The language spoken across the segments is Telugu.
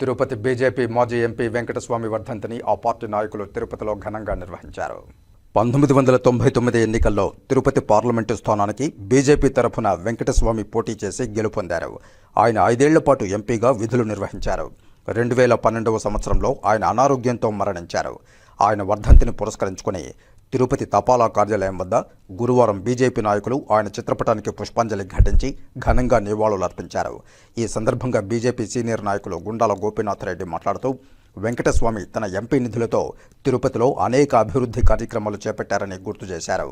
తిరుపతి బీజేపీ మాజీ ఎంపీ వెంకటస్వామి వర్ధంతిని ఆ పార్టీ నాయకులు తిరుపతిలో ఘనంగా నిర్వహించారు. పంతొమ్మిది వందల తొంభై తొమ్మిది ఎన్నికల్లో తిరుపతి పార్లమెంటు స్థానానికి బీజేపీ తరఫున వెంకటస్వామి పోటీ చేసి గెలుపొందారు. ఆయన ఐదేళ్ళ పాటు ఎంపీగా విధులు నిర్వహించారు. రెండు వేల పన్నెండవ సంవత్సరంలో ఆయన అనారోగ్యంతో మరణించారు. ఆయన వర్ధంతిని పురస్కరించుకుని తిరుపతి తపాలా కార్యాలయం వద్ద గురువారం బీజేపీ నాయకులు ఆయన చిత్రపటానికి పుష్పాంజలి ఘటించి ఘనంగా నివాళులర్పించారు. ఈ సందర్భంగా బీజేపీ సీనియర్ నాయకులు గుండాల గోపీనాథ్ రెడ్డి మాట్లాడుతూ వెంకటస్వామి తన ఎంపీ నిధులతో తిరుపతిలో అనేక అభివృద్ధి కార్యక్రమాలు చేపట్టారని గుర్తు చేశారు.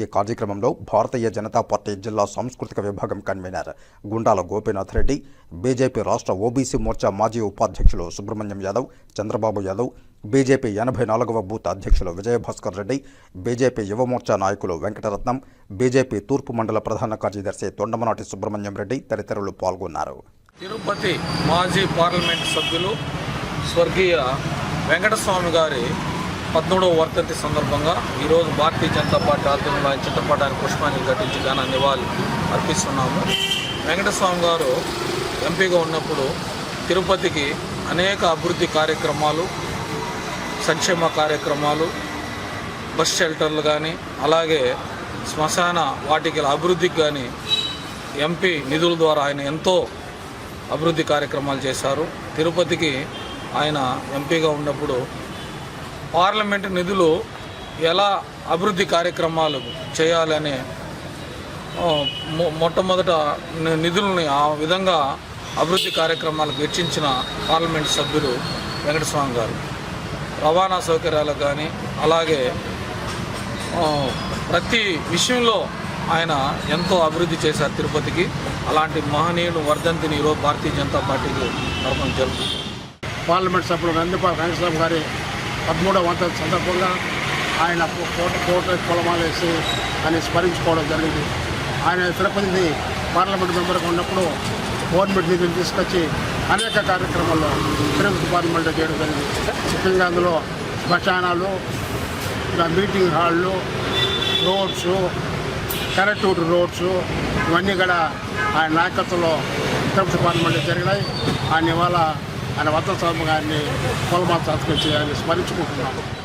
ఈ కార్యక్రమంలో భారతీయ జనతా పార్టీ జిల్లా సాంస్కృతిక విభాగం కన్వీనర్ గుండాల గోపీనాథ్ రెడ్డి బీజేపీ రాష్ట్ర ఓబీసీ మోర్చా మాజీ ఉపాధ్యక్షులు సుబ్రహ్మణ్యం యాదవ్ చంద్రబాబు యాదవ్ బీజేపీ ఎనభై నాలుగవ బూత్ అధ్యక్షులు విజయభాస్కర్ రెడ్డి బీజేపీ యువమోర్చా నాయకులు వెంకటరత్నం బీజేపీ తూర్పు మండల ప్రధాన కార్యదర్శి తొండమనాటి సుబ్రహ్మణ్యం రెడ్డి తదితరులు పాల్గొన్నారు. తిరుపతి మాజీ పార్లమెంట్ సభ్యులు స్వర్గీయ వెంకటస్వామి గారి పద్మూడవ వర్ధంతి సందర్భంగా ఈరోజు భారతీయ జనతా పార్టీ ఆధ్వర్యంలో ఆయన చిత్రపటానికి పుష్పాంజలి ఘటించి ఘన నివాళి అర్పిస్తున్నాము. వెంకటస్వామి గారు ఎంపీగా ఉన్నప్పుడు తిరుపతికి అనేక అభివృద్ధి కార్యక్రమాలు సంక్షేమ కార్యక్రమాలు బస్ షెల్టర్లు కానీ అలాగే శ్మశాన వాటికల అభివృద్ధికి కానీ ఎంపీ నిధుల ద్వారా ఆయన ఎంతో అభివృద్ధి కార్యక్రమాలు చేశారు. తిరుపతికి ఆయన ఎంపీగా ఉన్నప్పుడు పార్లమెంటు నిధులు ఎలా అభివృద్ధి కార్యక్రమాలు చేయాలనే మొట్టమొదట నిధులని ఆ విధంగా అభివృద్ధి కార్యక్రమాలకు వెచ్చించిన పార్లమెంట్ సభ్యులు వెంకటస్వామి గారు. రవాణా సౌకర్యాలకు కానీ అలాగే ప్రతి విషయంలో ఆయన ఎంతో అభివృద్ధి చేశారు తిరుపతికి. అలాంటి మహనీయుడు వర్ధంతిని ఈరోజు భారతీయ జనతా పార్టీకి తరఫున జరుగుతుంది. పార్లమెంట్ సభ్యులు నందిపాల వెంకటరావు గారి పదమూడవ వంత సందర్భంగా ఆయన కోట కోట వేసి ఆయన స్మరించుకోవడం జరిగింది. ఆయన తిరుపతిని పార్లమెంట్ మెంబర్గా ఉన్నప్పుడు గవర్నమెంట్ నిధులు తీసుకొచ్చి అనేక కార్యక్రమాల్లో తిరుపతి పార్లమెంట్ చేయడం జరిగింది. ముఖ్యంగా అందులో శ్మశానాలు మీటింగ్ హాళ్ళు రోడ్స్ కనెక్టివిటీ రోడ్స్ ఇవన్నీ కూడా ఆయన నాయకత్వంలో తిరుపతి పార్లమెంట్ జరిగినాయి. ఆయన ఇవాళ ఆయన వద్ద గారిని పొలమాత సత్కరించి చేయాలని స్మరించుకుంటున్నాము.